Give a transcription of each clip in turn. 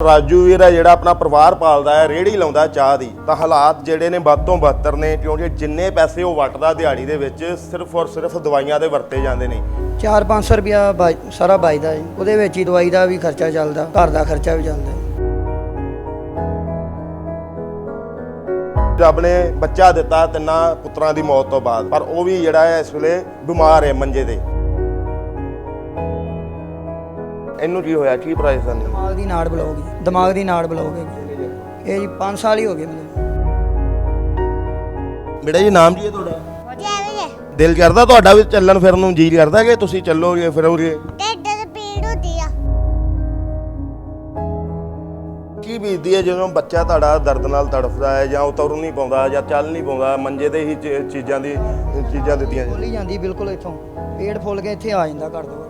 ਰਾਜੂ ਵੀਰ ਹੈ ਜਿਹੜਾ ਆਪਣਾ ਪਰਿਵਾਰ ਪਾਲਦਾ ਹੈ ਰੇੜੀ ਲਾਉਂਦਾ ਚਾਹ ਦੀ ਤਾਂ ਹਾਲਾਤ ਜਿਹੜੇ ਨੇ ਵੱਧ ਤੋਂ ਬੱਤਰ ਨੇ ਕਿਉਂਕਿ ਜਿੰਨੇ ਪੈਸੇ ਉਹ ਵਟਦਾ ਦਿਹਾੜੀ ਦੇ ਵਿੱਚ ਸਿਰਫ ਔਰ ਸਿਰਫ ਦਵਾਈਆਂ ਦੇ ਵਰਤੇ ਜਾਂਦੇ ਨੇ। 4-500 ਰੁਪਿਆ ਸਾਰਾ ਬਚਦਾ ਜੀ। ਉਹਦੇ ਵਿੱਚ ਹੀ ਦਵਾਈ ਦਾ ਵੀ ਖਰਚਾ ਚੱਲਦਾ ਘਰ ਦਾ ਖਰਚਾ ਵੀ ਚੱਲਦਾ। ਰੱਬ ਨੇ ਬੱਚਾ ਦਿੱਤਾ ਤਿੰਨਾਂ ਪੁੱਤਰਾਂ ਦੀ ਮੌਤ ਤੋਂ ਬਾਅਦ ਪਰ ਉਹ ਵੀ ਜਿਹੜਾ ਹੈ ਇਸ ਵੇਲੇ ਬਿਮਾਰ ਹੈ ਮੰਜੇ ਤੇ। ਇਹਨੂੰ ਕੀ ਹੋਇਆ? ਕੀ ਪਰੇਸ਼ਾਨੀ ਦਿਮਾਗ ਦੀ ਨਾੜ ਬਲੌਕ ਜੀ ਦਿਮਾਗ ਦੀ ਨਾੜ ਹੈ ਜੀ। ਇਹ ਜੀ 5 ਸਾਲ ਹੀ ਹੋ ਗਏ ਮੈਨੂੰ। ਬੇਟਾ ਜੀ ਨਾਮ ਕੀ ਹੈ ਤੁਹਾਡਾ? ਦਿਲ ਕਰਦਾ ਤੁਹਾਡਾ ਵੀ ਚੱਲਣ ਫਿਰਨ ਨੂੰ? ਜੀ ਕਰਦਾ ਕਿ ਤੁਸੀਂ ਚੱਲੋਗੇ ਫਿਰੋਗੇ? ਢਿੱਡ ਤੇ ਪੀੜ ਹੁੰਦੀ ਆ। ਕੀ ਬੀਤਦੀ ਹੈ ਜਦੋਂ ਬੱਚਾ ਤੁਹਾਡਾ ਦਰਦ ਨਾਲ ਤੜਫਦਾ ਹੈ ਜਾਂ ਉਹ ਤੁਰ ਨਹੀਂ ਪਾਉਂਦਾ ਜਾਂ ਚੱਲ ਨਹੀਂ ਪਾਉਂਦਾ ਮੰਜੇ ਤੇ ਹੀ ਚ- ਚੀਜ਼ਾਂ ਦੀ ਚੀਜ਼ਾਂ ਦਿੱਤੀਆਂ ਫੁੱਲ ਹੀ ਜਾਂਦੀ ਬਿਲਕੁਲ ਇੱਥੋਂ। ਪੇਟ ਫੁੱਲ ਕੇ ਇੱਥੇ ਆ ਜਾਂਦਾ ਘਰ ਤੋਂ।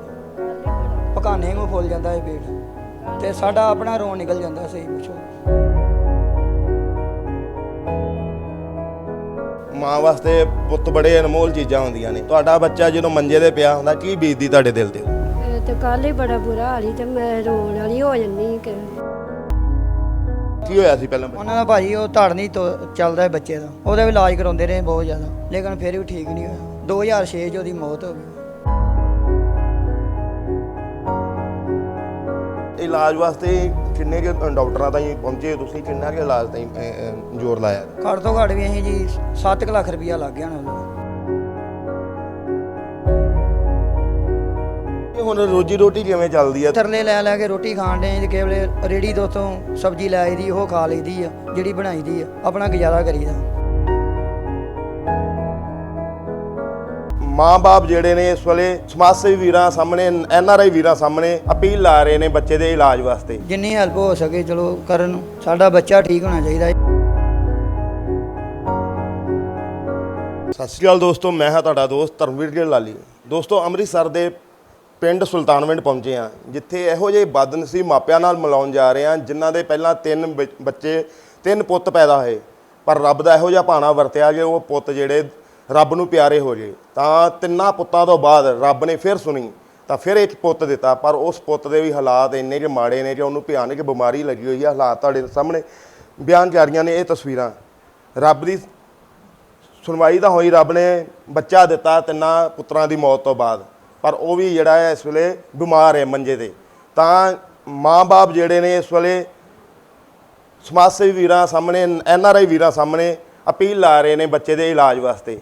ਪਕਾਨੇ ਨੂੰ ਫੁੱਲ ਜਾਂਦਾ ਇਹ ਪੇਟ ਤੇ ਸਾਡਾ ਆਪਣਾ ਰੋਣ ਨਿਕਲ ਜਾਂਦਾ ਸਹੀ ਪੁੱਛੋ। ਮਾਂ ਵਾਸਤੇ ਪੁੱਤ ਬੜੇ ਅਨਮੋਲ ਚੀਜ਼ਾਂ ਹੁੰਦੀਆਂ ਨੇ। ਤੁਹਾਡਾ ਬੱਚਾ ਜਦੋਂ ਮੰਜੇ ਤੇ ਪਿਆ ਹੁੰਦਾ ਕੀ ਬੀਤਦੀ ਤੁਹਾਡੇ ਦਿਲ ਤੇ? ਤੇ ਕੱਲ ਹੀ ਬੜਾ ਬੁਰਾ ਹਾਲ ਸੀ ਤੇ ਮੈਂ ਰੋਣ ਵਾਲੀ ਹੋ ਜੰਨੀ ਕਿ ਕੀ ਹੋਇਆ ਸੀ ਪਹਿਲਾਂ? ਉਹਨਾਂ ਦਾ ਭਾਜੀ ਉਹ ਧੜ ਨਹੀਂ ਤੋਂ ਚੱਲਦਾ ਹੈ ਬੱਚੇ ਦਾ। ਉਹਦਾ ਵੀ ਇਲਾਜ ਕਰਾਉਂਦੇ ਰਹੇ ਬਹੁਤ ਜ਼ਿਆਦਾ ਲੇਕਿਨ ਫਿਰ ਵੀ ਠੀਕ ਨਹੀਂ ਹੋਇਆ। 2006 'ਚ ਉਹਦੀ ਮੌਤ ਹੋ ਗਈ। ਇਲਾਜ ਵਾਸਤੇ ਕਿੰਨੇ ਕੁ ਡਾਕਟਰਾਂ ਤਾਈਂ ਪਹੁੰਚੇ? ਤੁਸੀਂ ਕਿੰਨਾ ਕੁ ਇਲਾਜ ਤਾਈਂ ਅਹ, ਜ਼ੋਰ ਲਾਇਆ? ਘੱਟ ਤੋਂ ਘੱਟ ਵੀ ਅਸੀਂ ਜੀ 7 ਲੱਖ ਰੁਪਇਆ ਲੱਗ ਗਿਆ ਨਾ ਇਹ ਹੁਣ ਰੋਜੀ ਰੋਟੀ ਕਿਵੇਂ ਚੱਲਦੀ ਹੈ ਤਰਲੇ ਲੈ ਲੈ ਕੇ ਰੋਟੀ ਖਾਣ ਦੇ ਜੇ ਵੇਲੇ ਰੇੜੀ ਤੋਂ ਉੱਥੋਂ ਸਬਜ਼ੀ ਲੈ ਆਈਦੀ ਉਹ ਖਾ ਲਈਦੀ ਆ ਜਿਹੜੀ ਬਣਾਈ ਦੀ ਆ ਆਪਣਾ ਗੁਜ਼ਾਰਾ ਕਰੀਦਾ। ਮਾਂ-ਬਾਪ ਜਿਹੜੇ ਨੇ ਇਸ ਵੇਲੇ ਸਮਾਜ ਸੇਵੀ ਵੀਰਾਂ ਸਾਹਮਣੇ ਐਨ ਆਰ ਆਈ ਵੀਰਾਂ ਸਾਹਮਣੇ ਅਪੀਲ ਲਾ ਰਹੇ ਨੇ ਬੱਚੇ ਦੇ ਇਲਾਜ ਵਾਸਤੇ। ਜਿੰਨੀ ਹੈਲਪ ਹੋ ਸਕੇ ਚਲੋ ਕਰਨ ਸਾਡਾ ਬੱਚਾ ਠੀਕ ਹੋਣਾ ਚਾਹੀਦਾ ਹੈ। ਸਤਿ ਸ਼੍ਰੀ ਅਕਾਲ ਦੋਸਤੋ ਮੈਂ ਹਾਂ ਤੁਹਾਡਾ ਦੋਸਤ ਧਰਮਵੀਰ ਜੀ ਲਾਲੀ। ਦੋਸਤੋ ਅੰਮ੍ਰਿਤਸਰ ਦੇ ਪਿੰਡ ਸੁਲਤਾਨਵਿੰਡ ਪਹੁੰਚੇ ਹਾਂ ਜਿੱਥੇ ਇਹੋ ਜਿਹੇ ਬਦਨਸੀਬ ਮਾਪਿਆਂ ਨਾਲ ਮਿਲਾਉਣ ਜਾ ਰਹੇ ਹਾਂ ਜਿਨ੍ਹਾਂ ਦੇ ਪਹਿਲਾਂ ਤਿੰਨ ਬੱਚੇ ਤਿੰਨ ਪੁੱਤ ਪੈਦਾ ਹੋਏ। ਪਰ ਰੱਬ ਦਾ ਇਹੋ ਜਿਹਾ ਭਾਣਾ ਵਰਤਿਆ ਕਿ ਉਹ ਪੁੱਤ ਜਿਹੜੇ ਰੱਬ ਨੂੰ ਪਿਆਰੇ ਹੋ ਜੇ, ਤਾਂ ਤਿੰਨਾਂ ਪੁੱਤਾਂ ਤੋਂ ਬਾਅਦ ਰੱਬ ਨੇ ਫਿਰ ਸੁਣੀ, ਤਾਂ ਫਿਰ ਇੱਕ ਪੁੱਤ ਦਿੱਤਾ, ਪਰ ਉਸ ਪੁੱਤ ਦੇ ਵੀ ਹਾਲਾਤ ਇੰਨੇ ਜਿਹੇ ਮਾੜੇ ਨੇ ਕਿ ਉਹਨੂੰ ਭਿਆਨਕ ਬਿਮਾਰੀ ਲੱਗੀ ਹੋਈ ਹੈ ਹਾਲਾਤ ਤੁਹਾਡੇ ਸਾਹਮਣੇ ਬਿਆਨ ਜਾ ਰਹੀਆਂ ਨੇ ਇਹ ਤਸਵੀਰਾਂ। ਰੱਬ ਦੀ ਸੁਣਵਾਈ ਤਾਂ ਹੋਈ, ਰੱਬ ਨੇ ਬੱਚਾ ਦਿੱਤਾ ਤਿੰਨਾਂ ਪੁੱਤਰਾਂ ਦੀ ਮੌਤ ਤੋਂ ਬਾਅਦ, ਪਰ ਉਹ ਵੀ ਜਿਹੜਾ ਹੈ ਇਸ ਵੇਲੇ ਬਿਮਾਰ ਹੈ ਮੰਜੇ ਤੇ। ਤਾਂ ਮਾਂ-ਬਾਪ ਜਿਹੜੇ ਨੇ ਇਸ ਵੇਲੇ ਸਮਾਜ ਸੇਵੀ ਵੀਰਾਂ ਸਾਹਮਣੇ, ਐਨ ਆਰ ਆਈ ਵੀਰਾਂ ਸਾਹਮਣੇ ਅਪੀਲ ਲਾ ਰਹੇ ਨੇ ਬੱਚੇ ਦੇ ਇਲਾਜ ਵਾਸਤੇ।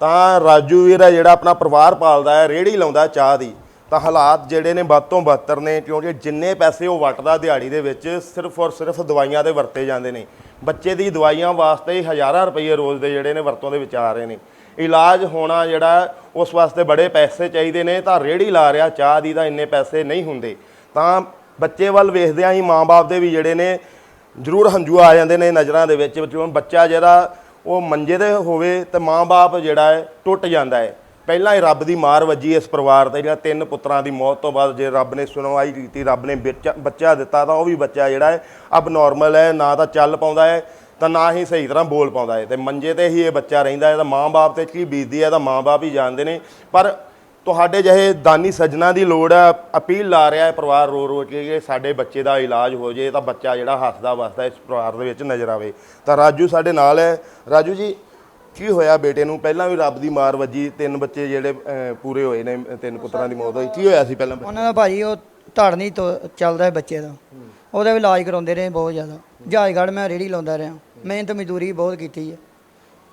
ਤਾਂ ਰਾਜੂ ਵੀਰ ਹੈ ਜਿਹੜਾ ਆਪਣਾ ਪਰਿਵਾਰ ਪਾਲਦਾ ਹੈ ਰੇੜੀ ਲਾਉਂਦਾ ਚਾਹ ਦੀ। ਤਾਂ ਹਾਲਾਤ ਜਿਹੜੇ ਨੇ ਵੱਧ ਤੋਂ ਬਦਤਰ ਨੇ, ਕਿਉਂਕਿ ਜਿੰਨੇ ਪੈਸੇ ਉਹ ਵਟਦਾ ਦਿਹਾੜੀ ਦੇ ਵਿੱਚ, ਸਿਰਫ ਔਰ ਸਿਰਫ ਦਵਾਈਆਂ ਦੇ ਵਰਤੇ ਜਾਂਦੇ ਨੇ। ਬੱਚੇ ਦੀ ਦਵਾਈਆਂ ਵਾਸਤੇ ਹਜ਼ਾਰਾਂ ਰੁਪਏ ਰੋਜ਼ ਦੇ ਜਿਹੜੇ ਨੇ ਵਰਤੋਂ ਦੇ ਵਿੱਚ ਆ ਰਹੇ ਨੇ। ਇਲਾਜ ਹੋਣਾ ਜਿਹੜਾ, ਉਸ ਵਾਸਤੇ ਬੜੇ ਪੈਸੇ ਚਾਹੀਦੇ ਨੇ, ਤਾਂ ਰੇੜੀ ਲਾ ਰਿਹਾ, ਚਾਹ ਦੀ ਤਾਂ ਇੰਨੇ ਪੈਸੇ ਨਹੀਂ ਹੁੰਦੇ। ਤਾਂ ਬੱਚੇ ਵੱਲ ਵੇਖਦਿਆਂ ਹੀ ਮਾਂ-ਬਾਪ ਦੇ ਵੀ ਜਿਹੜੇ ਨੇ ਜ਼ਰੂਰ ਹੰਝੂ ਆ ਜਾਂਦੇ ਨੇ ਨਜ਼ਰਾਂ ਦੇ ਵਿੱਚ ਜਿਵੇਂ ਬੱਚਾ ਜਿਹੜਾ ਉਹ ਮੰਜੇ ਤੇ ਹੋਵੇ ਤੇ ਮਾਂ-ਬਾਪ ਜਿਹੜਾ ਹੈ, ਟੁੱਟ ਜਾਂਦਾ ਹੈ। ਪਹਿਲਾਂ ਹੀ ਰੱਬ ਦੀ ਮਾਰ ਵੱਜੀ ਇਸ ਪਰਿਵਾਰ ਤੇ, ਜਿਹੜਾ ਤਿੰਨ ਪੁੱਤਰਾਂ ਦੀ ਮੌਤ ਤੋਂ ਬਾਅਦ ਜੇ ਰੱਬ ਨੇ ਸੁਣਵਾਈ ਕੀਤੀ, ਰੱਬ ਨੇ ਬੱਚਾ- ਬੱਚਾ ਦਿੱਤਾ, ਤਾਂ ਉਹ ਵੀ ਬੱਚਾ ਜਿਹੜਾ ਹੈ ਅਬ ਨਾਰਮਲ ਹੈ, ਨਾ ਤਾਂ ਚੱਲ ਪਾਉਂਦਾ ਹੈ, ਤਾਂ ਨਾ ਹੀ ਸਹੀ ਤਰ੍ਹਾਂ ਬੋਲ ਪਾਉਂਦਾ ਹੈ। ਤੇ ਮੰਜੇ ਤੇ ਹੀ ਇਹ ਬੱਚਾ ਰਹਿੰਦਾ ਹੈ, ਤਾਂ ਮਾਂ-ਬਾਪ ਤੇ ਕੀ ਬੀਤਦੀ ਹੈ, ਤਾਂ ਮਾਂ-ਬਾਪ ਹੀ ਜਾਣਦੇ ਨੇ। ਪਰ ਤੁਹਾਡੇ ਜਿਹੇ ਦਾਨੀ ਸੱਜਣਾ ਦੀ ਲੋੜ ਹੈ ਅਪੀਲ ਲਾ ਰਿਹਾ ਹੈ ਪਰਿਵਾਰ ਰੋ ਰੋ ਕੇ ਕਿ ਸਾਡੇ ਬੱਚੇ ਦਾ ਇਲਾਜ ਹੋ ਜੇ ਤਾਂ ਬੱਚਾ ਜਿਹੜਾ ਹੱਸਦਾ ਵਸਦਾ ਇਸ ਪਰਿਵਾਰ ਦੇ ਵਿੱਚ ਨਜ਼ਰ ਆਵੇ। ਤਾਂ ਰਾਜੂ ਸਾਡੇ ਨਾਲ ਹੈ। ਰਾਜੂ ਜੀ ਕੀ ਹੋਇਆ ਬੇਟੇ ਨੂੰ? ਪਹਿਲਾਂ ਵੀ ਰੱਬ ਦੀ ਮਾਰ ਵੱਜੀ ਤਿੰਨ ਬੱਚੇ ਜਿਹੜੇ ਅਹ, ਪੂਰੇ ਹੋਏ ਨੇ ਤਿੰਨ ਪੁੱਤਰਾਂ ਦੀ ਮੌਤ ਹੋਈ। ਕੀ ਹੋਇਆ ਸੀ ਪਹਿਲਾਂ? ਉਹਨਾਂ ਦਾ ਭਾਜੀ ਉਹ ਧੜਨੀ ਨਹੀਂ ਤੋਂ ਚੱਲਦਾ ਹੈ ਬੱਚੇ ਦਾ। ਉਹਦਾ ਵੀ ਇਲਾਜ ਕਰਾਉਂਦੇ ਰਹੇ ਬਹੁਤ ਜ਼ਿਆਦਾ। ਜਹਾਜ਼ਗੜ੍ਹ ਮੈਂ ਰੇੜੀ ਲਾਉਂਦਾ ਰਿਹਾ। ਮਿਹਨਤ ਮਜ਼ਦੂਰੀ ਬਹੁਤ ਕੀਤੀ ਹੈ।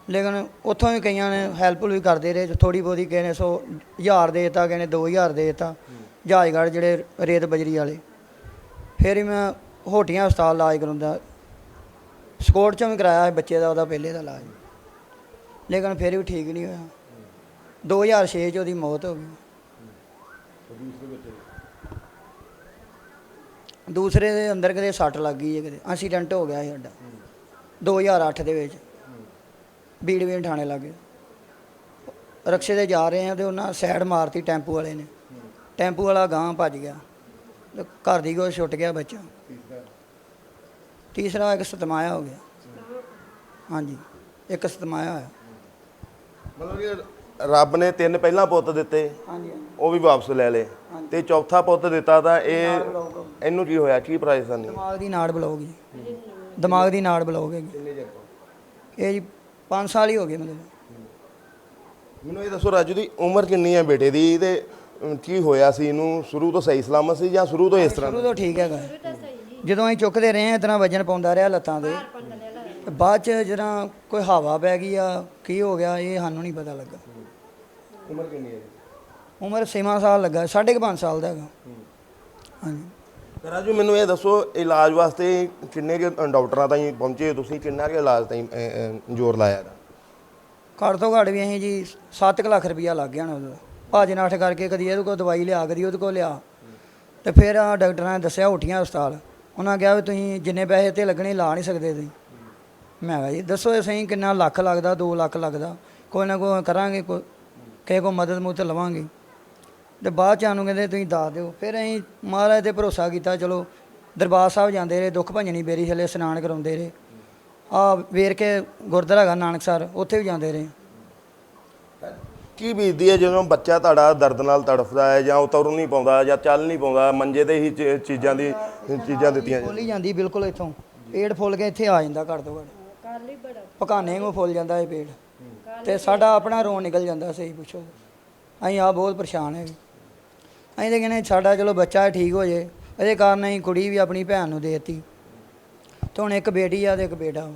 ਲੇਕਿਨ ਉੱਥੋਂ ਵੀ ਕਈਆਂ ਨੇ ਹੈਲਪ ਵੀ ਕਰਦੇ ਰਹੇ ਥੋੜੀ ਬਹੁਤੀ ਕਿਸੇ ਨੇ ਸੌ ਹਜ਼ਾਰ ਦੇ ਦਿੱਤਾ, ਕਿਸੇ ਨੇ 2000 ਦੇ ਦਿੱਤਾ, ਜਹਾਜ਼ਗੜ੍ਹ ਜਿਹੜੇ ਰੇਤ ਬਜਰੀ ਵਾਲੇ। ਫਿਰ ਹੀ ਮੈਂ ਹੋਟੀਆਂ ਹਸਪਤਾਲ ਇਲਾਜ ਕਰਾਉਂਦਾ ਸਕੋਟ ਚੋਂ ਵੀ ਕਰਾਇਆ ਸੀ, ਬੱਚੇ ਦਾ, ਉਹਦਾ ਪਹਿਲੇ ਦਾ ਇਲਾਜ। ਲੇਕਿਨ ਫਿਰ ਵੀ ਠੀਕ ਨਹੀਂ ਹੋਇਆ। 2006 ਚ ਉਹਦੀ ਮੌਤ ਹੋ ਗਈ। ਦੂਸਰੇ ਦੇ ਅੰਦਰ ਕਿਤੇ ਸੱਟ ਲੱਗ ਗਈ ਹੈ ਕਿਤੇ। ਐਕਸੀਡੈਂਟ ਹੋ ਗਿਆ ਸੀ ਸਾਡਾ। 2008 ਦੇ ਵਿੱਚ। ਬੀੜਵੀਨ ਥਾਣੇ ਲੱਗੇ ਰਕਸ਼ੇ ਤੇ ਜਾ ਰਹੇ ਆ ਤੇ ਉਹਨਾਂ ਸਾਈਡ ਮਾਰਤੀ ਟੈਂਪੂ ਵਾਲੇ ਨੇ। ਟੈਂਪੂ ਵਾਲਾ ਗਾਂ ਭੱਜ ਗਿਆ। ਤੇ ਘਰ ਦੀ ਕੋਈ ਛੁੱਟ ਗਿਆ ਬੱਚਾ। ਤੀਸਰਾ। ਇੱਕ ਸਤਮਾਇਆ ਹੋ ਗਿਆ। ਹਾਂਜੀ ਇੱਕ ਸਤਮਾਇਆ ਹੋਇਆ। ਮਤਲਬ ਕਿ ਰੱਬ ਨੇ ਤਿੰਨ ਪਹਿਲਾਂ ਪੁੱਤ ਦਿੱਤੇ ਹਾਂਜੀ। ਉਹ ਵੀ ਵਾਪਸ ਲੈ ਲਏ। ਤੇ ਚੌਥਾ ਪੁੱਤ ਦਿੱਤਾ ਤਾਂ ਇਹ ਇਹਨੂੰ ਕੀ ਹੋਇਆ? ਕੀ ਪਰੇਸ਼ਾਨੀ ਦਿਮਾਗ ਦੀ ਨਾੜ ਬਲੌਕ ਜੀ ਦਿਮਾਗ ਦੀ ਨਾੜ ਕਿੰਨੇ ਚਿਰ ਇਹ ਜੀ 5 ਸਾਲ ਹੀ ਹੋ ਗਏ ਮਤਲਬ ਮੈਨੂੰ ਇਹ ਦੱਸੋ ਰਾਜੂ ਦੀ ਉਮਰ ਕਿੰਨੀ ਹੈ ਬੇਟੇ ਦੀ? ਤੇ ਅਮ, ਕੀ ਹੋਇਆ ਸੀ? ਇਹਨੂੰ ਸ਼ੁਰੂ ਤੋਂ ਸਹੀ ਸਲਾਮਤ ਸੀ ਜਾਂ ਸ਼ੁਰੂ ਤੋਂ ਇਸ ਤਰ੍ਹਾਂ ਸ਼ੁਰੂ ਤੋਂ ਠੀਕ ਹੈਗਾ। ਜਦੋਂ ਅਸੀਂ ਚੁੱਕਦੇ ਰਹੇ ਹਾਂ ਇਤਨਾ ਵਜਨ ਪਾਉਂਦਾ ਰਿਹਾ ਲੱਤਾਂ ਤੇ। ਤੇ ਬਾਅਦ ਚ ਜਦੋਂ ਕੋਈ ਹਵਾ ਪੈ ਗਈ ਆ ਕੀ ਹੋ ਗਿਆ ਇਹ ਸਾਨੂੰ ਨਹੀਂ ਪਤਾ ਲੱਗਾ। ਉਮਰ ਕਿੰਨੀ ਹੈ? ਉਮਰ 6 ਸਾਲ ਲੱਗਾ ਸਾਢੇ ਕੁ ਪੰਜ ਸਾਲ ਦਾ ਹੈਗਾ। ਹਾਂਜੀ। ਤੇ ਰਾਜੂ ਮੈਨੂੰ ਇਹ ਦੱਸੋ ਇਲਾਜ ਵਾਸਤੇ ਕਿੰਨੇ ਕੁ ਡਾਕਟਰਾਂ ਤਾਈਂ ਪਹੁੰਚੇ ਤੁਸੀਂ? ਕਿੰਨਾ ਕੁ ਇਲਾਜ ਤਾਈਂ ਅ, ਅ, ਜ਼ੋਰ ਲਾਇਆ ਇਹਦਾ? ਘੱਟ ਤੋਂ ਘੱਟ ਵੀ ਅਸੀਂ ਜੀ 7 ਲੱਖ ਰੁਪਈਆ ਲੱਗ ਗਿਆ ਨਾ ਉਹਦਾ ਭਾਜ ਨਾਠ ਕਰਕੇ ਕਦੀ ਇਹਦੇ ਕੋਲ ਦਵਾਈ ਲਿਆ ਕਦੀ ਉਹਦੇ ਕੋਲ ਲਿਆ। ਤੇ ਫਿਰ ਆ ਡਾਕਟਰਾਂ ਨੇ ਦੱਸਿਆ ਉਠੀਆਂ ਹਸਪਤਾਲ। ਉਹਨਾਂ ਕਿਹਾ ਵੀ ਤੁਸੀਂ ਜਿੰਨੇ ਪੈਸੇ ਤੇ ਲੱਗਣੇ ਲਾ ਨਹੀਂ ਸਕਦੇ ਤੁਸੀਂ। ਮੈਂ ਕਿਹਾ ਜੀ ਦੱਸੋ ਇਹ ਸਹੀ ਕਿੰਨਾ ਲੱਖ ਲੱਗਦਾ 2 ਲੱਖ ਲੱਗਦਾ। ਕੋਈ ਨਾ ਕੋਈ ਕਰਾਂਗੇ ਕੋਈ ਕਿਸੇ ਕੋ ਮਦਦ ਮੁੱਤ ਲਵਾਂਗੇ। ਤੇ ਬਾਅਦ ਚ ਸਾਨੂੰ ਕਹਿੰਦੇ ਤੁਸੀਂ ਦੱਸ ਦਿਓ। ਫਿਰ ਅਸੀਂ ਮਹਾਰਾਜ ਤੇ ਭਰੋਸਾ ਕੀਤਾ ਚਲੋ ਦਰਬਾਰ ਸਾਹਿਬ ਜਾਂਦੇ ਰਹੇ ਦੁੱਖ ਭੰਜਣੀ ਬੇਰੀ ਥੱਲੇ ਇਸ਼ਨਾਨ ਕਰਾਉਂਦੇ ਰਹੇ। ਆ ਵੇਰ ਕੇ ਗੁਰਦੁਆਰਾ ਹੈਗਾ ਨਾਨਕਸਰ ਉੱਥੇ ਵੀ ਜਾਂਦੇ ਰਹੇ। ਕੀ ਬੀਤਦੀ ਹੈ ਜਦੋਂ ਬੱਚਾ ਤੁਹਾਡਾ ਦਰਦ ਨਾਲ ਤੜਫਦਾ ਹੈ ਜਾਂ ਉਹ ਤੁਰ ਨਹੀਂ ਪਾਉਂਦਾ ਜਾਂ ਚੱਲ ਨਹੀਂ ਪਾਉਂਦਾ ਮੰਜੇ ਤੇ ਹੀ ਚ- ਚੀਜ਼ਾਂ ਦੀ ਚੀਜ਼ਾਂ ਦਿੱਤੀਆਂ ਫੁੱਲ ਹੀ ਜਾਂਦੀ ਬਿਲਕੁਲ ਇੱਥੋਂ। ਪੇੜ ਫੁੱਲ ਕੇ ਇੱਥੇ ਆ ਜਾਂਦਾ ਘੱਟ ਤੋਂ ਘੱਟ। ਕੱਲ ਹੀ ਬੜਾ ਪਕਾਨੇ ਨੂੰ ਫੁੱਲ ਜਾਂਦਾ ਇਹ ਪੇੜ। ਤੇ ਸਾਡਾ ਆਪਣਾ ਰੋਣ ਨਿਕਲ ਜਾਂਦਾ ਸਹੀ ਪੁੱਛੋ। ਅਸੀਂ ਆ ਬਹੁਤ ਪਰੇਸ਼ਾਨ ਹੈਗੇ। ਅਸੀਂ ਤਾਂ ਕਹਿੰਦੇ ਸਾਡਾ ਚਲੋ ਬੱਚਾ ਠੀਕ ਹੋ ਜੇ ਇਹਦੇ ਕਾਰਨ ਅਸੀਂ ਕੁੜੀ ਵੀ ਆਪਣੀ ਭੈਣ ਨੂੰ ਦੇਤੀ। ਤੇ ਹੁਣ ਇੱਕ ਬੇਟੀ ਆ ਤੇ ਇੱਕ ਬੇਟਾ।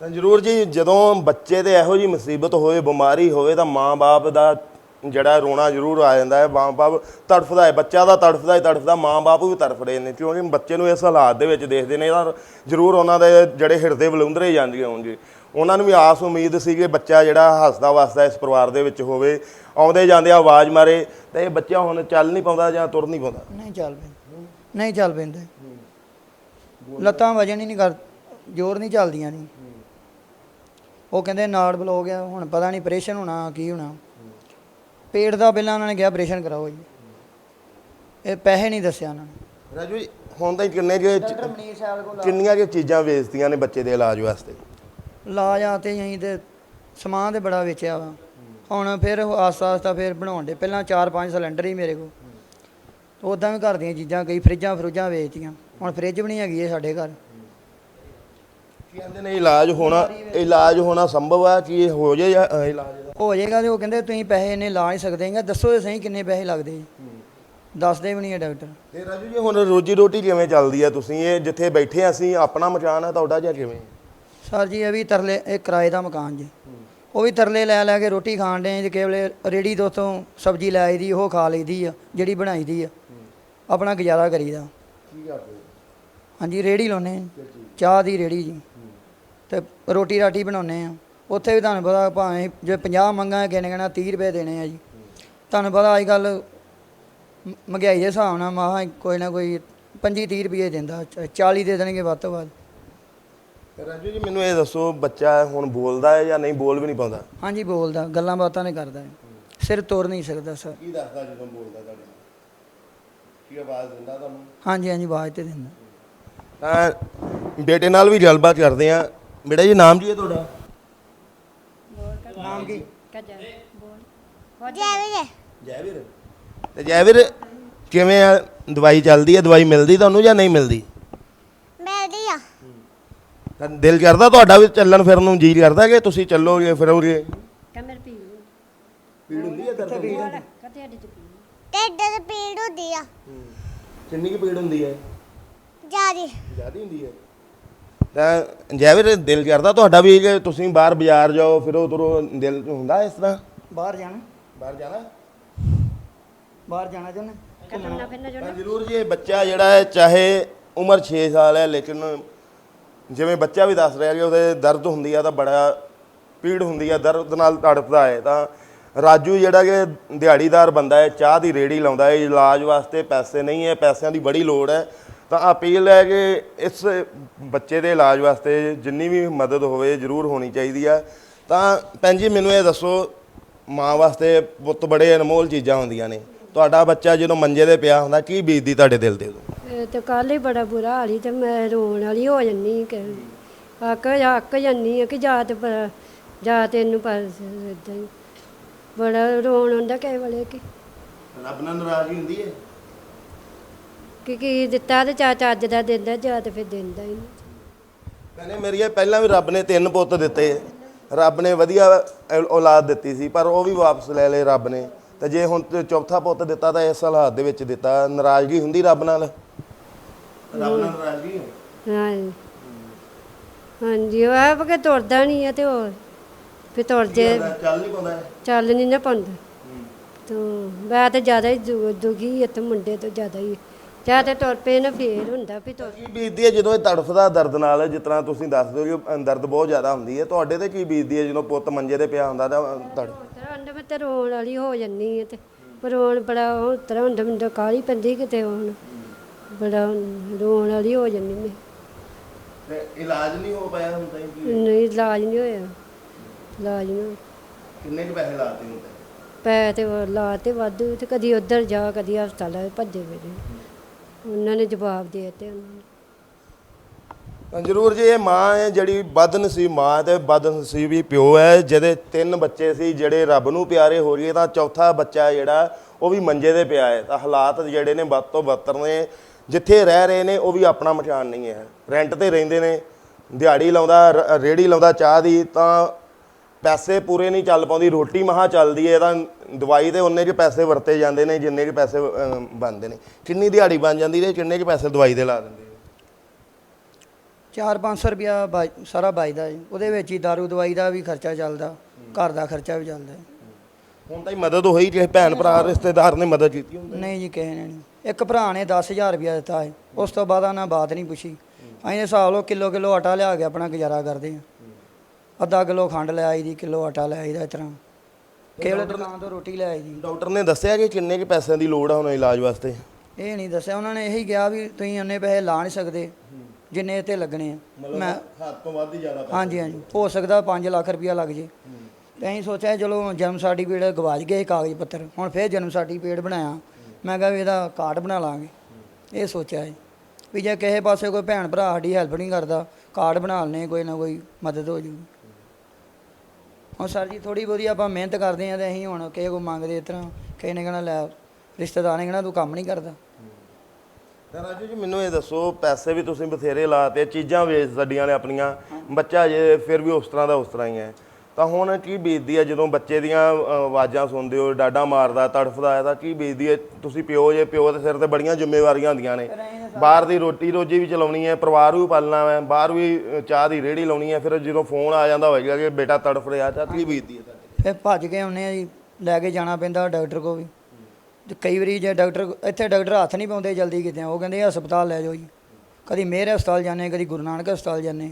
ਤਾਂ ਜ਼ਰੂਰ ਜੀ, ਜਦੋਂ ਬੱਚੇ ਤੇ ਇਹੋ ਜੀ ਮੁਸੀਬਤ ਹੋਵੇ, ਬਿਮਾਰੀ ਹੋਵੇ, ਤਾਂ ਮਾਂ-ਬਾਪ ਦਾ ਜਿਹੜਾ ਰੋਣਾ ਜ਼ਰੂਰ ਆ ਜਾਂਦਾ ਹੈ। ਮਾਂ-ਬਾਪ ਤੜਫਦਾ ਹੈ, ਬੱਚਾ ਦਾ ਤੜਫਦਾ ਹੈ ਤੜਫਦਾ, ਮਾਂ-ਬਾਪ ਵੀ ਤੜਫ ਰਹੇ ਨੇ। ਕਿਉਂਕਿ ਬੱਚੇ ਨੂੰ ਇਸ ਹਾਲਾਤ ਦੇ ਵਿੱਚ ਦੇਖਦੇ ਨੇ, ਤਾਂ ਜ਼ਰੂਰ ਉਹਨਾਂ ਦੇ ਜਿਹੜੇ ਹਿਰਦੇ ਬਲੁੰਦਰੇ ਜਾਂਦੇ ਹੋਣਗੇ। ਉਹਨਾਂ ਨੂੰ ਵੀ ਆਸ ਉਮੀਦ ਸੀ ਕਿ ਬੱਚਾ ਜਿਹੜਾ ਹੱਸਦਾ ਵਸਦਾ ਇਸ ਪਰਿਵਾਰ ਦੇ ਵਿੱਚ ਹੋਵੇ ਆਉਂਦੇ ਜਾਂਦੇ ਆਵਾਜ਼ ਮਾਰੇ ਤੇ ਇਹ ਬੱਚਾ ਹੁਣ ਚੱਲ ਨਹੀਂ ਪਾਉਂਦਾ ਜਾਂ ਤੁਰ ਨਹੀਂ ਪਾਉਂਦਾ। ਨਹੀਂ ਚੱਲ ਪੈਂਦੇ। ਨਹੀਂ ਚੱਲ ਪੈਂਦੇ। ਲੱਤਾਂ ਵਜਨ ਹੀ ਨਹੀਂ ਕਰ ਜ਼ੋਰ ਨਹੀਂ ਚੱਲਦੀਆਂ ਨਹੀਂ। ਉਹ ਕਹਿੰਦੇ ਨਾੜ ਬਲੋ ਗਿਆ ਹੁਣ ਪਤਾ ਨਹੀਂ ਆਪਰੇਸ਼ਨ ਹੋਣਾ ਕੀ ਹੋਣਾ। ਪੇਟ ਦਾ ਪਹਿਲਾਂ ਉਹਨਾਂ ਨੇ ਕਿਹਾ ਆਪਰੇਸ਼ਨ ਕਰਾਓ ਜੀ। ਇਹ ਪੈਸੇ ਨਹੀਂ ਦੱਸਿਆ ਉਹਨਾਂ ਨੇ। ਰਾਜੂ ਜੀ ਹੁਣ ਤਾਂ ਕਿੰਨੇ ਕੁ ਕਿੰਨੀਆਂ ਕੁ ਚੀਜ਼ਾਂ ਵੇਚਦੀਆਂ ਨੇ ਬੱਚੇ ਦੇ ਇਲਾਜ ਵਾਸਤੇ? ਲਾਜ ਆਤੇ ਅਸੀਂ ਤੇ ਸਮਾਨ ਤੇ ਬੜਾ ਵੇਚਿਆ ਵਾ। ਹੁਣ ਫਿਰ ਉਹ ਆਸਤਾ ਆਸਤਾ ਫਿਰ ਬਣਾਉਣ ਦੇ ਪਹਿਲਾਂ 4-5 ਸਿਲੰਡਰ ਹੀ ਮੇਰੇ ਕੋਲ। ਉਦਾਂ ਵੀ ਘਰ ਦੀਆਂ ਚੀਜ਼ਾਂ ਕਈ ਫਰਿੱਜਾਂ ਫਰੂਜਾਂ ਵੇਚਤੀਆਂ। ਹੁਣ ਫਰਿੱਜ ਵੀ ਨਹੀਂ ਹੈਗੀ ਇਹ ਸਾਡੇ ਘਰ। ਕਹਿੰਦੇ ਨੇ ਇਲਾਜ ਹੋਣਾ ਇਲਾਜ ਹੋਣਾ ਸੰਭਵ ਹੈ ਕਿ ਇਹ ਹੋ ਜਾਏ ਜਾਂ ਇਲਾਜ ਇਹਦਾ ਹੋ ਜਾਏਗਾ ਤੇ ਉਹ ਕਹਿੰਦੇ ਤੁਸੀਂ ਪੈਸੇ ਇੰਨੇ ਲਾ ਨਹੀਂ ਸਕਦੇ। ਹੈਗੇ ਦੱਸੋ ਤੇ ਸਹੀ ਕਿੰਨੇ ਪੈਸੇ ਲੱਗਦੇ। ਜੀ ਦੱਸਦੇ ਵੀ ਨਹੀਂ ਹੈ ਡਾਕਟਰ। ਤੇ ਰਾਜੂ ਜੀ ਹੁਣ ਰੋਜੀ ਰੋਟੀ ਕਿਵੇਂ ਚੱਲਦੀ ਹੈ ਤੁਸੀਂ? ਇਹ ਜਿੱਥੇ ਬੈਠੇ ਹਾਂ ਅਸੀਂ ਆਪਣਾ ਮਕਾਨ ਹੈ ਤੁਹਾਡਾ ਜਾਂ ਕਿਵੇਂ? ਸਰ ਜੀ ਇਹ ਵੀ ਤਰਲੇ ਇਹ ਕਿਰਾਏ ਦਾ ਮਕਾਨ ਜੀ। ਉਹ ਵੀ ਤਰਲੇ ਲੈ ਲੈ ਕੇ ਰੋਟੀ ਖਾਣ ਦੇ ਜੇ ਕੇਵਲੇ ਰੇੜੀ ਤੋਂ ਉੱਥੋਂ ਸਬਜ਼ੀ ਲੈ ਆਈਦੀ ਉਹ ਖਾ ਲਈਦੀ ਆ ਜਿਹੜੀ ਬਣਾਈ ਦੀ ਆ। ਆਪਣਾ ਗੁਜ਼ਾਰਾ ਕਰੀਦਾ। ਕੀ ਕਰਦੇ ਹਾਂਜੀ ਰੇੜੀ ਲਾਉਨੇ ਚਾਹ ਦੀ ਰੇੜੀ ਜੀ। ਤੇ ਰੋਟੀ ਰਾਟੀ ਬਣਾਉਨੇ ਆ ਉੱਥੇ ਵੀ ਤੁਹਾਨੂੰ ਪਤਾ ਭਾਵੇਂ ਜੇ 50 ਮੰਗਾ ਕਿਨੇ ਕਹਿਣਾ 30 ਰੁਪਏ ਦੇਣੇ ਆ ਜੀ। ਤੁਹਾਨੂੰ ਪਤਾ ਅੱਜ ਕੱਲ ਮਹਿੰਗਾਈ ਦੇ ਹਿਸਾਬ ਨਾਲ ਮਹਾ ਕੋਈ ਨਾ ਕੋਈ 25 30 ਰੁਪਏ ਦਿੰਦਾ ਚ- 40 ਦੇ ਦੇਣਗੇ ਵੱਧ ਤੋਂ ਵੱਧ। ਰਾਜੂ ਜੀ ਮੈਨੂੰ ਇਹ ਦੱਸੋ ਬੱਚਾ ਹੁਣ ਬੋਲਦਾ ਹੈ ਜਾਂ ਨਹੀਂ ਬੋਲ ਵੀ ਨਹੀਂ ਪਾਉਂਦਾ? ਹਾਂਜੀ ਬੋਲਦਾ। ਗੱਲਾਂ ਬਾਤਾਂ ਨੇ ਕਰਦਾ। ਹੈ ਸਿਰ ਤੁਰ ਨਹੀਂ ਸਕਦਾ ਸਰ। ਕੀ ਦੱਸਦਾ ਜਦੋਂ ਬੋਲਦਾ ਤੁਹਾਡੇ ਨਾਲ? ਕੀ ਆਵਾਜ਼ ਦਿੰਦਾ ਤੁਹਾਨੂੰ? ਹਾਂਜੀ ਹਾਂਜੀ ਆਵਾਜ਼ ਤੇ ਦਿੰਦਾ। ਤਾਂ ਬੇਟੇ ਨਾਲ ਵੀ ਗੱਲਬਾਤ ਕਰਦੇ ਆ ਬੇਟਾ ਜੀ ਨਾਮ ਜੀ ਹੈ ਤੁਹਾਡਾ? ਨਾਮ ਕੀ? ਕਜਾ ਬੋਲ ਜੈ ਵੀਰੇ ਜੈਵੀਰ। ਤੇ ਜੈਵੀਰ ਕਿਵੇਂ ਆ? ਦਵਾਈ ਚੱਲਦੀ ਹੈ? ਦਵਾਈ ਮਿਲਦੀ ਤੁਹਾਨੂੰ ਜਾਂ ਨਹੀਂ ਮਿਲਦੀ? ਆ ਤਾਂ ਦਿਲ ਕਰਦਾ ਤੁਹਾਡਾ ਵੀ ਚੱਲਣ ਫਿਰਨ ਨੂੰ ਜੀ ਕਰਦਾ ਕਿ ਤੁਸੀਂ ਚੱਲੋਗੇ ਫਿਰੋਗੇ? ਕਮਰ ਪੀ ਪੀੜ ਹੁੰਦੀ ਹੈ ਦਰਦ ਕਤੇ ਅੱਡੀ ਚ ਪੀ ਢਿੱਡ ਤੇ ਪੀੜ ਹੁੰਦੀ ਆ। ਕਿੰਨੀ ਕੁ ਪੀੜ ਹੁੰਦੀ ਹੈ ਜਿਆਦੀ। ਜ਼ਿਆਦੀ ਹੁੰਦੀ ਹੈ ਤਾਂ ਜੈਵੀਰ ਦਿਲ ਕਰਦਾ ਤੁਹਾਡਾ ਵੀ ਕਿ ਤੁਸੀਂ ਬਾਹਰ ਬਾਜ਼ਾਰ ਜਾਓ ਫਿਰੋ ਤੁਰੋ ਦਿਲ ਹੁੰਦਾ ਇਸ ਤਰ੍ਹਾਂ? ਬਾਹਰ ਜਾਣਾ। ਬਾਹਰ ਜਾਣਾ? ਬਾਹਰ ਜਾਣਾ ਚਾਹੁੰਦਾ। ਕਤਨਾ ਫਿਰਨਾ ਤਾਂ ਜ਼ਰੂਰ ਜੀ ਇਹ ਬੱਚਾ ਜਿਹੜਾ ਹੈ ਚਾਹੇ ਉਮਰ 6 ਸਾਲ ਹੈ ਲੇਕਿਨ ਜਿਵੇਂ ਬੱਚਾ ਵੀ ਦੱਸ ਰਿਹਾ ਕਿ ਉਹਦੇ ਦਰਦ ਹੁੰਦੀ ਆ ਤਾਂ ਬੜਾ ਪੀੜ ਹੁੰਦੀ ਆ, ਦਰਦ ਨਾਲ ਤੜਪਦਾ ਹੈ। ਤਾਂ ਰਾਜੂ ਜਿਹੜਾ ਕਿ ਦਿਹਾੜੀਦਾਰ ਬੰਦਾ ਹੈ, ਚਾਹ ਦੀ ਰੇੜੀ ਲਾਉਂਦਾ ਹੈ, ਇਲਾਜ ਵਾਸਤੇ ਪੈਸੇ ਨਹੀਂ ਹੈ, ਪੈਸਿਆਂ ਦੀ ਬੜੀ ਲੋੜ ਹੈ। ਤਾਂ ਅਪੀਲ ਹੈ ਕਿ ਇਸ ਬੱਚੇ ਦੇ ਇਲਾਜ ਵਾਸਤੇ ਜਿੰਨੀ ਵੀ ਮਦਦ ਹੋਵੇ ਜ਼ਰੂਰ ਹੋਣੀ ਚਾਹੀਦੀ ਆ। ਤਾਂ ਭੈਣ ਜੀ ਮੈਨੂੰ ਇਹ ਦੱਸੋ, ਮਾਂ ਵਾਸਤੇ ਪੁੱਤ ਬੜੇ ਅਨਮੋਲ ਚੀਜ਼ਾਂ ਹੁੰਦੀਆਂ ਨੇ। ਤੁਹਾਡਾ ਬੱਚਾ ਜਦੋਂ ਮੰਜੇ ਤੇ ਪਿਆ ਹੁੰਦਾ, ਕੀ ਬੀਜਦੀ ਤੁਹਾਡੇ ਦਿਲ ਤੇ ਉਦੋਂ? ਤੇ ਕੱਲ ਹੀ ਬੜਾ ਬੁਰਾ ਹਾਲ ਸੀ ਤੇ ਮੈਂ ਰੋਣ ਵਾਲੀ ਹੋ ਜੰਨੀ ਕਿ ਅੱਕ ਅੱਕ ਜੰਨੀ ਆ ਕਿ ਜਾ ਤੇ ਪ- ਜਾ ਤੈਨੂੰ ਪਰ ਹੀ। ਬੜਾ ਰੋਣ ਆਉਂਦਾ ਕਈ ਵੇਲੇ ਕਿ। ਰੱਬ ਨਾਲ ਨਾਰਾਜ਼ਗੀ ਹੁੰਦੀ ਹੈ? ਕਿ ਕੀ ਦਿੱਤਾ ਤੇ ਚਾਚਾ ਅੱਜ ਦਾ ਦਿੰਦਾ ਜਾਂ ਤੇ ਫਿਰ ਦਿੰਦਾ ਹੀ ਨਹੀਂ। ਕਹਿੰਦੇ ਮੇਰੀਏ ਪਹਿਲਾਂ ਵੀ ਰੱਬ ਨੇ ਤਿੰਨ ਪੁੱਤ ਦਿੱਤੇ। ਰੱਬ ਨੇ ਵਧੀਆ ਔ- ਔਲਾਦ ਦਿੱਤੀ ਸੀ ਪਰ ਉਹ ਵੀ ਵਾਪਸ ਲੈ ਲਏ ਰੱਬ ਨੇ। ਤੇ ਜੇ ਹੁਣ ਤੇ ਚੌਥਾ ਪੁੱਤ ਦਿੱਤਾ ਤਾਂ ਇਸ ਹਾਲਾਤ ਦੇ ਵਿੱਚ ਦਿੱਤਾ। ਨਾਰਾਜ਼ਗੀ ਹੁੰਦੀ ਰੱਬ ਨਾਲ? ਰੱਬ ਨਾਲ ਨਾਰਾਜ਼ਗੀ ਹਾਂ ਹਾਂਜੀ। ਉਹ ਆ ਕਿ ਤੁਰਦਾ ਨਹੀਂ ਆ ਤੇ ਹੋਰ ਫਿਰ ਤੁਰ ਜੇ ਚੱਲ ਨਹੀਂ ਪਾਉਂਦਾ ਇਹ। ਚੱਲ ਨਹੀਂ ਨਾ ਪਾਉਂਦਾ। ਤੂੰ ਮੈਂ ਤਾਂ ਜ਼ਿਆਦਾ ਹੀ ਦੁ- ਦੁਖੀ ਇੱਥੇ ਮੁੰਡੇ ਤੋਂ ਜ਼ਿਆਦਾ ਹੀ। ਜਾਂ ਤੇ ਤੁਰ ਪਏ ਨਾ ਫੇਰ ਹੁੰਦਾ ਵੀ ਤੁਰ ਕੀ ਬੀਤਦੀ ਹੈ ਜਦੋਂ ਇਹ ਤੜਫਦਾ ਦਰਦ ਨਾਲ ਜਿਸ ਤਰ੍ਹਾਂ ਤੁਸੀਂ ਦੱਸਦੇ ਹੋ ਕਿ ਦਰਦ ਬਹੁਤ ਜ਼ਿਆਦਾ ਹੁੰਦੀ ਹੈ ਤੁਹਾਡੇ ਤੇ ਕੀ ਬੀਤਦੀ ਹੈ ਜਦੋਂ ਪੁੱਤ ਮੰਜੇ ਤੇ ਪਿਆ ਹੁੰਦਾ ਤਾਂ ਤੜ ਤਰ੍ਹਾਂ ਹੁੰਦਾ ਮੈਂ ਤੇ ਰੋਣ ਵਾਲੀ ਹੋ ਜੰਨੀ ਆ ਤੇ ਪਰ ਰੋਣ ਬੜਾ ਉਹ ਤਰ੍ਹਾਂ ਹੁੰਦਾ ਮੈਨੂੰ ਕਾਲੀ ਪੈਂਦੀ ਕਿਤੇ ਹੁਣ ਬੜਾ ਰੋਣ ਵਾਲੀ ਹੋ ਜੰਨੀ ਮੈਂ। ਤੇ ਇਲਾਜ ਨਹੀਂ ਹੋ ਪਾਇਆ ਹੁਣ ਤਾਈਂ ਕੀ? ਨਹੀਂ ਇਲਾਜ ਨਹੀਂ ਹੋਇਆ। ਇਲਾਜ ਨਹੀਂ ਹੋਇਆ। ਕਿੰਨੇ ਕੁ ਪੈਸੇ ਲਾਤੇ ਹੁਣ ਤਾਈਂ? ਪੈ ਤੇ ਉਹ ਲਾ ਤੇ ਵਾਧੂ ਤੇ ਕਦੀ ਉੱਧਰ ਜਾ ਕਦੀ ਹਸਪਤਾਲ ਭੱਜੇ ਫਿਰੇ। ਉਹਨਾਂ ਨੇ ਜਵਾਬ ਦੇ ਦਿੱਤੇ ਉਹਨਾਂ ਨੇ। ਤਾਂ ਜ਼ਰੂਰ ਜੀ ਇਹ ਮਾਂ ਹੈ ਜਿਹੜੀ ਬਦਨਸੀਬ ਮਾਂ ਤੇ ਬਦਨਸੀਬ ਹੀ ਪਿਓ ਹੈ। ਜਿਹਦੇ ਤਿੰਨ ਬੱਚੇ ਸੀ ਜਿਹੜੇ ਰੱਬ ਨੂੰ ਪਿਆਰੇ ਹੋ ਰਹੀ ਤਾਂ ਚੌਥਾ ਬੱਚਾ ਜਿਹੜਾ ਉਹ ਵੀ ਮੰਜੇ ਤੇ ਪਿਆ ਹੈ। ਤਾਂ ਹਾਲਾਤ ਜਿਹੜੇ ਨੇ ਵੱਧ ਤੋਂ ਬੱਤਰ ਨੇ। ਜਿੱਥੇ ਰਹਿ ਰਹੇ ਨੇ ਉਹ ਵੀ ਆਪਣਾ ਮਕਾਨ ਨਹੀਂ ਹੈ। ਰੈਂਟ ਤੇ ਰਹਿੰਦੇ ਨੇ ਦਿਹਾੜੀ ਲਾਉਂਦਾ ਰ- ਰੇਹੜੀ ਲਾਉਂਦਾ ਚਾਹ ਦੀ ਤਾਂ ਪੈਸੇ ਪੂਰੇ ਨਹੀਂ ਚੱਲ ਪਾਉਂਦੀ। ਰੋਟੀ ਮਹਾ ਚੱਲਦੀ ਹੈ ਤਾਂ ਦਵਾਈ ਤੇ ਉਹਨੇ 'ਚ ਪੈਸੇ ਵਰਤੇ ਜਾਂਦੇ ਨੇ ਜਿੰਨੇ 'ਚ ਪੈਸੇ ਬਣਦੇ ਨੇ। ਕਿੰਨੀ ਦਿਹਾੜੀ ਬਣ ਜਾਂਦੀ ਹੈ ਕਿੰਨੇ 'ਚ ਪੈਸੇ ਦਵਾਈ ਦੇ ਲਾ ਦਿੰਦੇ ਹੋ 4-500 ਰੁਪਿਆ ਸਾਰਾ ਬਚਦਾ ਜੀ ਉਹਦੇ ਵਿੱਚ ਹੀ ਦਾਰੂ ਦਵਾਈ ਦਾ ਵੀ ਖਰਚਾ ਚੱਲਦਾ ਘਰ ਦਾ ਖਰਚਾ ਵੀ ਚੱਲਦਾ ਜੀ। ਹੁਣ ਤਾਂ ਹੀ ਮਦਦ ਹੋਈ ਕਿਸੇ ਭੈਣ ਭਰਾ ਰਿਸ਼ਤੇਦਾਰ ਨੇ ਮਦਦ ਕੀਤੀ ਹੁੰਦੀ। ਨਹੀਂ ਜੀ ਕਿਸੇ ਨੇ ਨਹੀਂ। ਇੱਕ ਭਰਾ ਨੇ 10000 ਰੁਪਿਆ ਦਿੱਤਾ ਹੈ ਉਸ ਤੋਂ ਬਾਅਦ ਉਹਨਾਂ ਬਾਤ ਨਹੀਂ ਪੁੱਛੀ। ਅਸੀਂ ਦੇ ਹਿਸਾਬ ਲੋ ਕਿਲੋ ਕਿਲੋ ਆਟਾ ਲਿਆ ਕੇ ਆਪਣਾ ਗੁਜ਼ਾਰਾ ਕਰਦੇ ਆ ਅੱਧਾ ਕਿਲੋ ਖੰਡ ਲੈ ਆਈ ਦੀ ਕਿਲੋ ਆਟਾ ਲੈ ਆਈ ਦਾ ਇਸ ਤਰ੍ਹਾਂ। ਕੇਵਲ ਦੁਕਾਨ ਤੋਂ ਰੋਟੀ ਲੈ ਆਈ ਦੀ। ਡਾਕਟਰ ਨੇ ਦੱਸਿਆ ਕਿ ਕਿੰਨੇ ਕੁ ਪੈਸਿਆਂ ਦੀ ਲੋੜ ਆ ਹੁਣ ਇਲਾਜ ਵਾਸਤੇ? ਇਹ ਨਹੀਂ ਦੱਸਿਆ। ਉਹਨਾਂ ਨੇ ਇਹੀ ਕਿਹਾ ਵੀ ਤੁਸੀਂ ਇੰਨੇ ਪੈਸੇ ਲਾ ਨਹੀਂ ਸਕਦੇ ਜਿੰਨੇ ਤੇ ਲੱਗਣੇ ਆ। ਮੈਂ ਹੱਦ ਤੋਂ ਵੱਧ ਹੀ ਜ਼ਿਆਦਾ ਹਾਂਜੀ ਹਾਂਜੀ। ਹੋ ਸਕਦਾ 5 ਲੱਖ ਰੁਪਇਆ ਲੱਗ ਜੇ। ਤੇ ਅਸੀਂ ਸੋਚਿਆ ਚਲੋ ਜਨਮ ਸਰਟੀਫਿਕੇਟ ਗਵਾਚ ਗਏ ਕਾਗਜ਼ ਪੱਤਰ। ਹੁਣ ਫੇਰ ਜਨਮ ਸਰਟੀਫਿਕੇਟ ਬਣਾਇਆ। ਮੈਂ ਕਿਹਾ ਵੀ ਇਹਦਾ ਕਾਰਡ ਬਣਾ ਲਾਂਗੇ। ਇਹ ਸੋਚਿਆ ਹੈ ਵੀ ਜੇ ਕਿਸੇ ਪਾਸੇ ਕੋਈ ਭੈਣ ਭਰਾ ਸਾਡੀ ਹੈਲਪ ਨਹੀਂ ਕਰਦਾ, ਕਾਰਡ ਬਣਾ ਲਨੇ ਕੋਈ ਨਾ ਕੋਈ ਮਦਦ ਹੋ ਜੂਗੀ। ਹੁਣ ਸਰ ਜੀ ਥੋੜੀ ਬਹੁਤੀ ਆਪਾਂ ਮਿਹਨਤ ਕਰਦੇ ਆ ਤੇ ਅਸੀਂ ਹੁਣ ਕਿਸੇ ਕੋ ਮੰਗਦੇ ਇਸ ਤਰ੍ਹਾਂ, ਕਿਸੇ ਨੇ ਕਹਿਣਾ ਲੈ, ਰਿਸ਼ਤੇਦਾਰ ਨੇ ਕਹਿਣਾ ਤੂੰ ਕੰਮ ਨਹੀਂ ਕਰਦਾ। ਤਾਂ ਰਾਜੂ ਜੀ, ਮੈਨੂੰ ਇਹ ਦੱਸੋ, ਪੈਸੇ ਵੀ ਤੁਸੀਂ ਬਥੇਰੇ ਲਾਤੇ, ਚੀਜ਼ਾਂ ਵੇਚ ਛੱਡੀਆਂ ਨੇ ਆਪਣੀਆਂ, ਬੱਚਾ ਜੇ ਫਿਰ ਵੀ ਉਸ ਤਰ੍ਹਾਂ ਦਾ ਉਸ ਤਰ੍ਹਾਂ ਹੀ ਹੈ। ਤਾਂ ਹੁਣ ਕੀ ਬੀਤਦੀ ਹੈ ਜਦੋਂ ਬੱਚੇ ਦੀਆਂ ਅ, ਆਵਾਜ਼ਾਂ ਸੁਣਦੇ ਹੋ ਡਾਡਾ ਮਾਰਦਾ ਤੜਫਦਾ ਹੈ ਤਾਂ ਕੀ ਬੀਤਦੀ ਹੈ? ਤੁਸੀਂ ਪਿਓ ਜੇ ਪਿਓ ਦੇ ਸਿਰ ਤੇ ਬੜੀਆਂ ਜ਼ਿੰਮੇਵਾਰੀਆਂ ਹੁੰਦੀਆਂ ਨੇ। ਬਾਹਰ ਦੀ ਰੋਟੀ ਰੋਜੀ ਵੀ ਚਲਾਉਣੀ ਹੈ ਪਰਿਵਾਰ ਵੀ ਪਾਲਣਾ ਹੈ ਬਾਹਰ ਵੀ ਅ, ਚਾਹ ਦੀ ਰੇੜੀ ਲਾਉਣੀ ਹੈ ਫਿਰ ਜਦੋਂ ਫੋਨ ਆ ਜਾਂਦਾ ਹੋਏਗਾ ਕਿ ਬੇਟਾ ਤੜਫ ਰਿਹਾ ਤਾਂ ਕੀ ਬੀਤਦੀ ਹੈ ਤੁਹਾਡੀ? ਫਿਰ ਭੱਜ ਕੇ ਆਉਂਦੇ ਆ ਜੀ ਲੈ ਕੇ ਜਾਣਾ ਪੈਂਦਾ ਡਾਕਟਰ ਕੋ ਵੀ। ਤੇ ਕਈ ਵਾਰੀ ਜੇ ਡਾਕਟਰ ਇੱਥੇ ਡਾਕਟਰ ਹੱਥ ਨਹੀਂ ਪਾਉਂਦੇ ਜਲਦੀ ਕਿਤੇ ਉਹ ਕਹਿੰਦੇ ਹਸਪਤਾਲ ਲੈ ਜਾਓ ਜੀ। ਕਦੀ ਮੇਰ ਹਸਪਤਾਲ ਜਾਂਦੇ ਕਦੀ ਗੁਰੂ ਨਾਨਕ ਹਸਪਤਾਲ ਜਾਂਦੇ।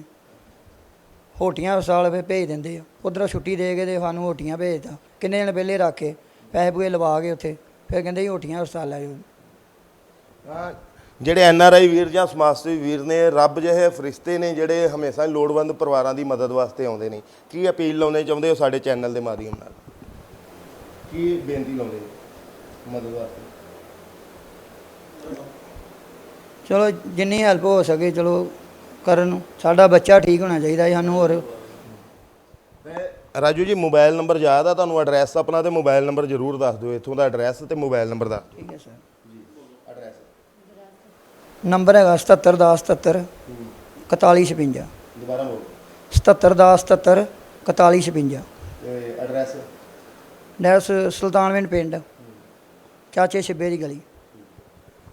ਹੋਟੀਆਂ ਹਸਪਤਾਲ ਫਿਰ ਭੇਜ ਦਿੰਦੇ ਆ। ਉਧਰੋਂ ਛੁੱਟੀ ਦੇ ਕੇ ਤੇ ਸਾਨੂੰ ਹੋਟੀਆਂ ਭੇਜਦਾ ਕਿੰਨੇ ਦਿਨ ਪਹਿਲੇ ਰੱਖ ਕੇ ਪੈਸੇ ਪੂਏ ਲਵਾ ਕੇ ਉੱਥੇ ਫਿਰ ਕਹਿੰਦੇ ਜੀ ਹੋਟੀਆਂ ਹਸਪਤਾਲ ਲੈ ਜਾਓ। ਜਿਹੜੇ ਐਨ ਆਰ ਆਈ ਵੀਰ ਜਾਂ ਸਮਾਜ ਸੇਵੀ ਵੀਰ ਨੇ ਰੱਬ ਜਿਹੇ ਫਰਿਸ਼ਤੇ ਨੇ ਜਿਹੜੇ ਹਮੇਸ਼ਾ ਹੀ ਲੋੜਵੰਦ ਪਰਿਵਾਰਾਂ ਦੀ ਮਦਦ ਵਾਸਤੇ ਆਉਂਦੇ ਨੇ। ਕੀ ਅਪੀਲ ਲਾਉਣੇ ਚਾਹੁੰਦੇ ਹੋ ਸਾਡੇ ਚੈਨਲ ਦੇ ਮਾਧਿਅਮ ਨਾਲ? ਕੀ ਬੇਨਤੀ ਲਾਉਂਦੇ ਹੋ ਮਦਦ ਵਾਸਤੇ? ਚਲੋ ਜਿੰਨੀ ਹੈਲਪ ਹੋ ਸਕੇ ਚਲੋ ਕਰਨ ਸਾਡਾ ਬੱਚਾ ਠੀਕ ਹੋਣਾ ਚਾਹੀਦਾ ਜੀ ਸਾਨੂੰ ਹੋਰ। ਰਾਜੂ ਜੀ ਮੋਬਾਈਲ ਨੰਬਰ ਯਾਦ ਆ ਤੁਹਾਨੂੰ? ਐਡਰੈਸ ਆਪਣਾ ਤੇ ਮੋਬਾਈਲ ਨੰਬਰ ਜ਼ਰੂਰ ਦੱਸ ਦਿਓ। ਇੱਥੋਂ ਦਾ ਐਡਰੈਸ ਤੇ ਮੋਬਾਈਲ ਨੰਬਰ ਦਾ। ਠੀਕ ਹੈ ਸਰ ਐਡਰੈਸ ਨੰਬਰ ਹੈਗਾ 77 10 77 41 56 ਦੁਬਾਰਾ ਬੋਲ। 77 10 77 41 56 ਤੇ ਐਡਰੈਸ ਨੈਸ ਸੁਲਤਾਨਵਿੰਡ ਪਿੰਡ ਚਾਚੇ ਛਿੱਬੇ ਦੀ ਗਲੀ।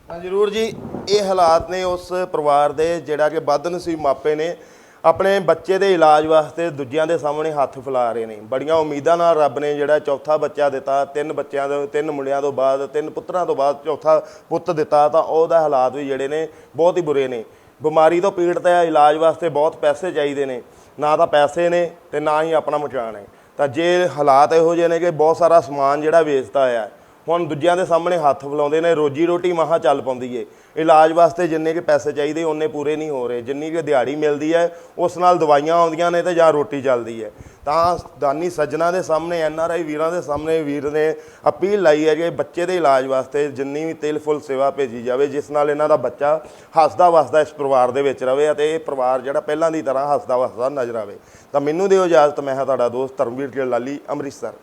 ਹਾਂ ਜਰੂਰ ਜੀ। ਇਹ ਹਾਲਾਤ ਨੇ ਉਸ ਪਰਿਵਾਰ ਦੇ ਜਿਹੜਾ ਕਿ ਬਦਨਸੀਬ ਮਾਪੇ ਨੇ, ਆਪਣੇ ਬੱਚੇ ਦੇ ਇਲਾਜ ਵਾਸਤੇ ਦੂਜਿਆਂ ਦੇ ਸਾਹਮਣੇ ਹੱਥ ਫੈਲਾ ਰਹੇ ਨੇ। ਬੜੀਆਂ ਉਮੀਦਾਂ ਨਾਲ ਰੱਬ ਨੇ ਜਿਹੜਾ ਚੌਥਾ ਬੱਚਾ ਦਿੱਤਾ, ਤਿੰਨ ਬੱਚਿਆਂ ਤੋਂ, ਤਿੰਨ ਮੁੰਡਿਆਂ ਤੋਂ ਬਾਅਦ, ਤਿੰਨ ਪੁੱਤਰਾਂ ਤੋਂ ਬਾਅਦ ਚੌਥਾ ਪੁੱਤ ਦਿੱਤਾ, ਤਾਂ ਉਹਦਾ ਹਾਲਾਤ ਵੀ ਜਿਹੜੇ ਨੇ ਬਹੁਤ ਹੀ ਬੁਰੇ ਨੇ। ਬਿਮਾਰੀ ਤੋਂ ਪੀੜਤ ਹੈ, ਇਲਾਜ ਵਾਸਤੇ ਬਹੁਤ ਪੈਸੇ ਚਾਹੀਦੇ ਨੇ। ਨਾ ਤਾਂ ਪੈਸੇ ਨੇ ਤੇ ਨਾ ਹੀ ਆਪਣਾ ਮਚਾਣ ਹੈ। ਤਾਂ ਜੇ ਹਾਲਾਤ ਇਹੋ ਜਿਹੇ ਨੇ ਕਿ ਬਹੁਤ ਸਾਰਾ ਸਮਾਨ ਜਿਹੜਾ ਵੇਚਦਾ ਆ ਹੁਣ ਦੂਜਿਆਂ ਦੇ ਸਾਹਮਣੇ ਹੱਥ ਫਲਾਉਂਦੇ ਨੇ, ਰੋਜੀ ਰੋਟੀ ਮਹਾ ਚੱਲ ਪਾਉਂਦੀ ਏ। ਇਲਾਜ ਵਾਸਤੇ ਜਿੰਨੇ ਕਿ ਪੈਸੇ ਚਾਹੀਦੇ, ਉਹਨੇ ਪੂਰੇ ਨਹੀਂ ਹੋ ਰਹੇ। ਜਿੰਨੀ ਕਿ ਦਿਹਾੜੀ ਮਿਲਦੀ ਹੈ, ਉਸ ਨਾਲ ਦਵਾਈਆਂ ਆਉਂਦੀਆਂ ਨੇ ਤੇ ਜਾਂ ਰੋਟੀ ਚੱਲਦੀ ਹੈ। ਤਾਂ ਦਾਨੀ ਸੱਜਣਾ ਦੇ ਸਾਹਮਣੇ, ਐਨ ਆਰ ਆਈ ਵੀਰਾਂ ਦੇ ਸਾਹਮਣੇ ਵੀਰ ਨੇ ਅਪੀਲ ਲਾਈ ਹੈ ਕਿ ਬੱਚੇ ਦੇ ਇਲਾਜ ਵਾਸਤੇ ਜਿੰਨੀ ਵੀ ਤਿਲ ਫੁੱਲ ਸੇਵਾ ਭੇਜੀ ਜਾਵੇ, ਜਿਸ ਨਾਲ ਇਹਨਾਂ ਦਾ ਬੱਚਾ ਹੱਸਦਾ ਵਸਦਾ ਇਸ ਪਰਿਵਾਰ ਦੇ ਵਿੱਚ ਰਵੇ ਅਤੇ ਇਹ ਪਰਿਵਾਰ ਜਿਹੜਾ ਪਹਿਲਾਂ ਦੀ ਤਰ੍ਹਾਂ ਹੱਸਦਾ ਵਸਦਾ ਨਜ਼ਰ ਆਵੇ। ਤਾਂ ਮੈਨੂੰ ਦਿਓ ਇਜਾਜ਼ਤ, ਮੈਂ ਹਾਂ ਤੁਹਾਡਾ ਦੋਸਤ ਧਰਮਵੀਰ ਜੀ ਲਾਲੀ, ਅੰਮ੍ਰਿਤਸਰ।